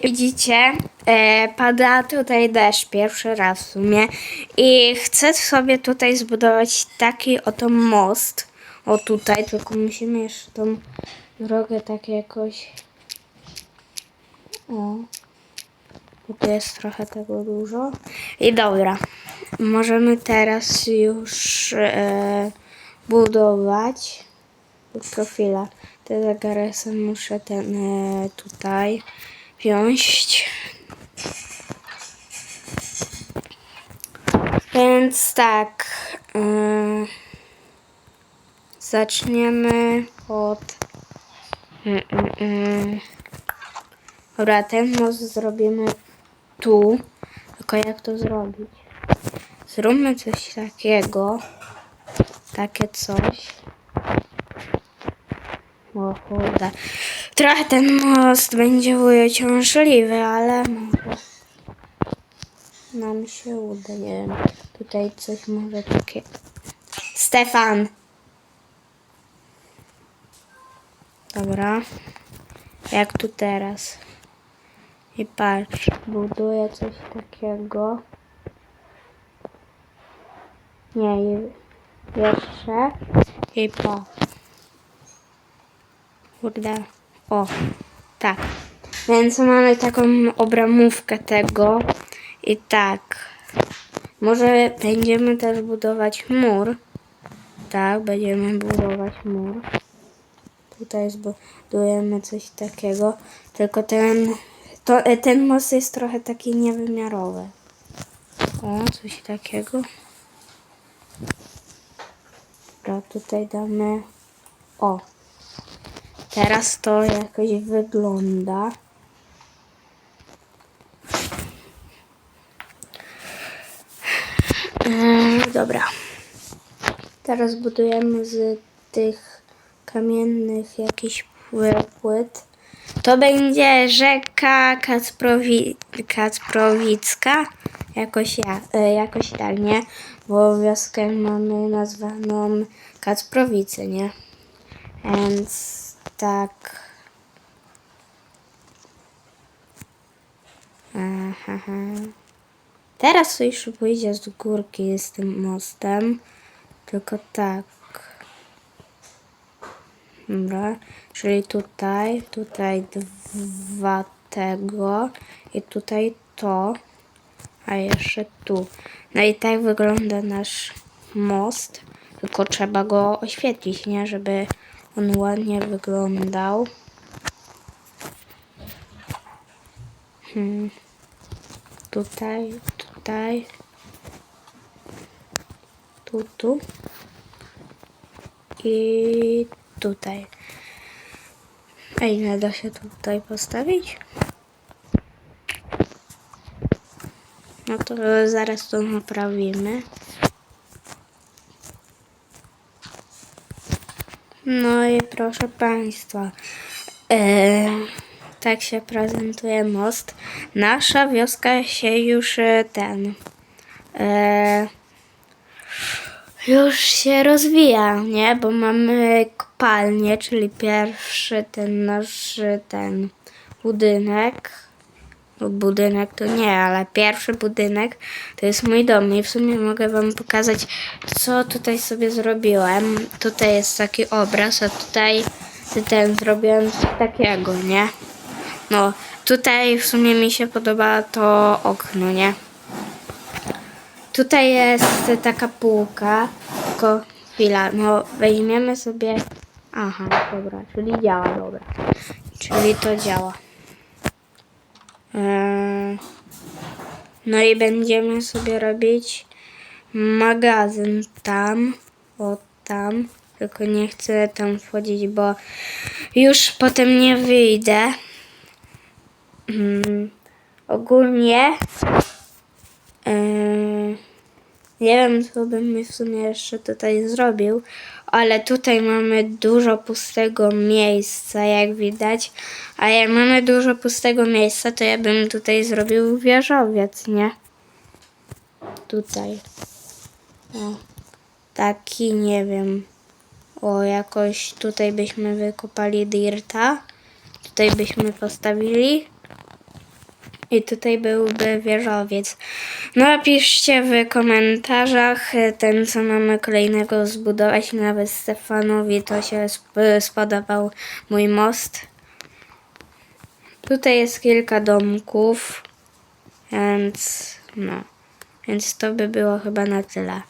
Widzicie, e, pada tutaj deszcz pierwszy raz w sumie i chcę sobie tutaj zbudować taki oto most. O tutaj, tylko musimy jeszcze tą drogę tak jakoś... O, bo tu jest trochę tego dużo. I dobra, możemy teraz już e, budować profila. Te zagaresy muszę ten e, tutaj wziąć. Więc tak. y, zaczniemy od. Mm. Dobra, ten most zrobimy tu. Tylko jak to zrobić? Zróbmy coś takiego. Takie coś. O kurde. Trochę ten most będzie uciążliwy, ale może nam się uda. Nie wiem. Tutaj coś może takie. Stefan! Dobra. Jak tu teraz? I patrz, buduję coś takiego. Nie, je- jeszcze. I patrz. Kurde. O, tak. Więc mamy taką obramówkę tego. I tak. Może będziemy też budować mur. Tak, będziemy budować mur. Tutaj zbudujemy coś takiego. Tylko ten, to, e, ten most jest trochę taki niewymiarowy. O, coś takiego. Dobra, tutaj damy... O, Teraz to jakoś wygląda. Eee, dobra. Teraz budujemy z tych kamiennych jakichś pły- płyt. To będzie rzeka Kacprowi- Kacprowicka. Jakoś, ja, e, jakoś tak, nie? Bo wioskę mamy nazwaną Kacprowice, nie? Więc tak. Aha. Teraz to już pójdzie z górki z tym mostem. Tylko tak. Dobra. Czyli tutaj, tutaj dwa tego i tutaj to, a jeszcze tu. No i tak wygląda nasz most. Tylko trzeba go oświetlić, nie? Żeby on ładnie wyglądał. Hmm. Tutaj, tutaj. Tu, tu. I tutaj. A ile da się tutaj postawić? No to zaraz to naprawimy. No i proszę Państwa, e, tak się prezentuje most. Nasza wioska się już e, ten e, już się rozwija, nie? Bo mamy kopalnię, czyli pierwszy ten nasz e, ten budynek. Budynek to nie, ale pierwszy budynek to jest mój dom i w sumie mogę wam pokazać, co tutaj sobie zrobiłem. Tutaj jest taki obraz, a tutaj ten zrobiłem takiego, nie? No, tutaj w sumie mi się podoba to okno, nie? Tutaj jest taka półka, tylko chwila, no weźmiemy sobie... Aha, dobra, czyli działa, dobra. Czyli to działa. Eee, No i będziemy sobie robić magazyn tam, o tam, tylko nie chcę tam wchodzić, bo już potem nie wyjdę. Mm, ogólnie nie wiem, co bym w sumie jeszcze tutaj zrobił, ale tutaj mamy dużo pustego miejsca, jak widać. A jak mamy dużo pustego miejsca, to ja bym tutaj zrobił wieżowiec, nie? Tutaj. O, taki, nie wiem. O, jakoś tutaj byśmy wykopali dirta. Tutaj byśmy postawili. I tutaj byłby wieżowiec. Napiszcie w komentarzach e, ten, co mamy kolejnego zbudować. Nawet Stefanowi to się sp- spodobał mój most. Tutaj jest kilka domków, więc no. Więc to by było chyba na tyle.